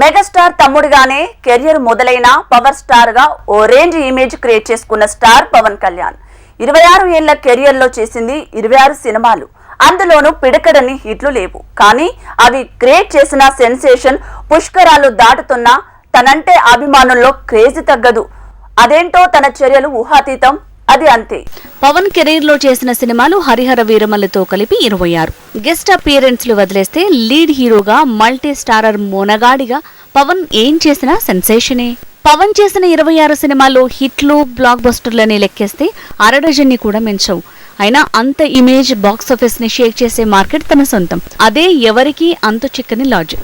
Megastar తమ్ముడుగానే career మొదలైన power స్టార్గా ఓ రేంజ్ ఇమేజ్ క్రియేట్ చేసుకున్న స్టార్ పవన్ కళ్యాణ్. ఇరవై ఆరు ఏళ్ళ కెరియర్లో చేసింది ఇరవై ఆరు సినిమాలు. అందులోనూ పిడకడని హిట్లు లేవు. కానీ అవి క్రియేట్ చేసిన సెన్సేషన్ పుష్కరాలు దాటుతున్నా తనంటే అభిమానుల్లో క్రేజ్ తగ్గదు. అదేంటో తన చర్యలు ఊహాతీతం అది అంతే. పవన్ కెరీర్లో చేసిన సినిమాలు హరిహర వీరమల్లతో కలిపి ఇరవై ఆరు. గెస్ట్ అపియరెన్స్లు వదిలేస్తే లీడ్ హీరోగా మల్టీ స్టారర్ మోనగాడిగా పవన్ ఏం చేసినా సెన్సేషనే. పవన్ చేసిన ఇరవై ఆరు సినిమాలు హిట్లు బ్లాక్ బస్టర్లని లెక్కేస్తే అరడజన్ని కూడా మించవు. అయినా అంత ఇమేజ్ బాక్సాఫీస్ని షేక్ చేసే మార్కెట్ తన సొంతం. అదే ఎవరికీ అంత చిక్కని లాజిక్.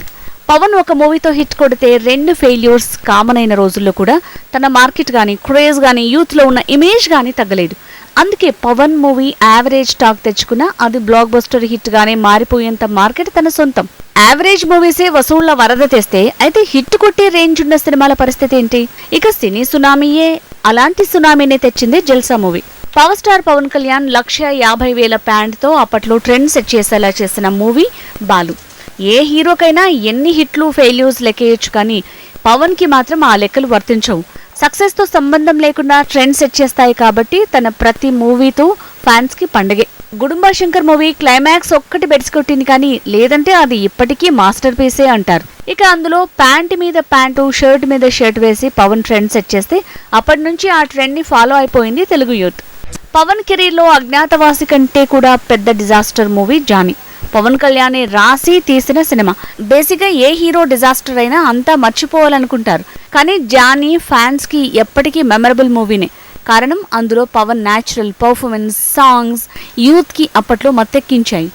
పవన్ ఒక మూవీతో హిట్ కొడితే రెండు ఫెయిల్యూర్స్ కామన్ అయిన రోజుల్లో కూడా తన మార్కెట్ కానీ క్రేజ్ కానీ యూత్లో ఉన్న ఇమేజ్ కానీ తగ్గలేదు. అందుకే పవన్ మూవీ యావరేజ్ టాక్ తెచ్చుకున్నా అది బ్లాక్ బస్టర్ హిట్ గానే మారిపోయేంత మార్కెట్ తన సొంతం. యావరేజ్ మూవీసే వసూళ్ళ వరద తెస్తే అయితే హిట్ కొట్టే రేంజ్ ఉన్న సినిమాల పరిస్థితి ఏంటి? ఇక సినీ సునామీయే. అలాంటి సునామీనే తెచ్చింది Jalsa movie. Power star Pawan Kalyan లక్ష యాభై వేల ప్యాంట్తో అప్పట్లో ట్రెండ్ సెట్ చేసేలా చేసిన మూవీ బాలు. ఏ హీరోకైనా ఎన్ని హిట్లు ఫెయిల్యూర్స్ లెక్కేయొచ్చు కానీ పవన్కి మాత్రం ఆ లెక్కలు వర్తించవు. సక్సెస్తో సంబంధం లేకుండా ట్రెండ్ సెట్ చేస్తాయి కాబట్టి తన ప్రతి మూవీతో ఫ్యాన్స్కి పండగే. గుడుంబా శంకర్ మూవీ క్లైమాక్స్ ఒక్కటి బెడ్స్ కొట్టింది కానీ లేదంటే అది ఇప్పటికీ మాస్టర్ పీసే అంటారు. ఇక అందులో ప్యాంట్ మీద ప్యాంటు షర్ట్ మీద షర్ట్ వేసి పవన్ ట్రెండ్ సెట్ చేస్తే అప్పటి నుంచి ఆ ట్రెండ్ని ఫాలో అయిపోయింది తెలుగు యూత్. పవన్ కెరీర్లో అజ్ఞాతవాసి కంటే కూడా పెద్ద disaster movie Johnny. Pawan Kalyan రాసి తీసిన సినిమా. బేసిక్గా ఏ హీరో డిజాస్టర్ అయినా అంతా మర్చిపోవాలనుకుంటారు. కానీ జానీ ఫ్యాన్స్కి ఎప్పటికీ మెమరబుల్ మూవీనే. కారణం అందులో పవన్ న్యాచురల్ పర్ఫార్మెన్స్ సాంగ్స్ యూత్కి అప్పట్లో మత్తెక్కించాయి.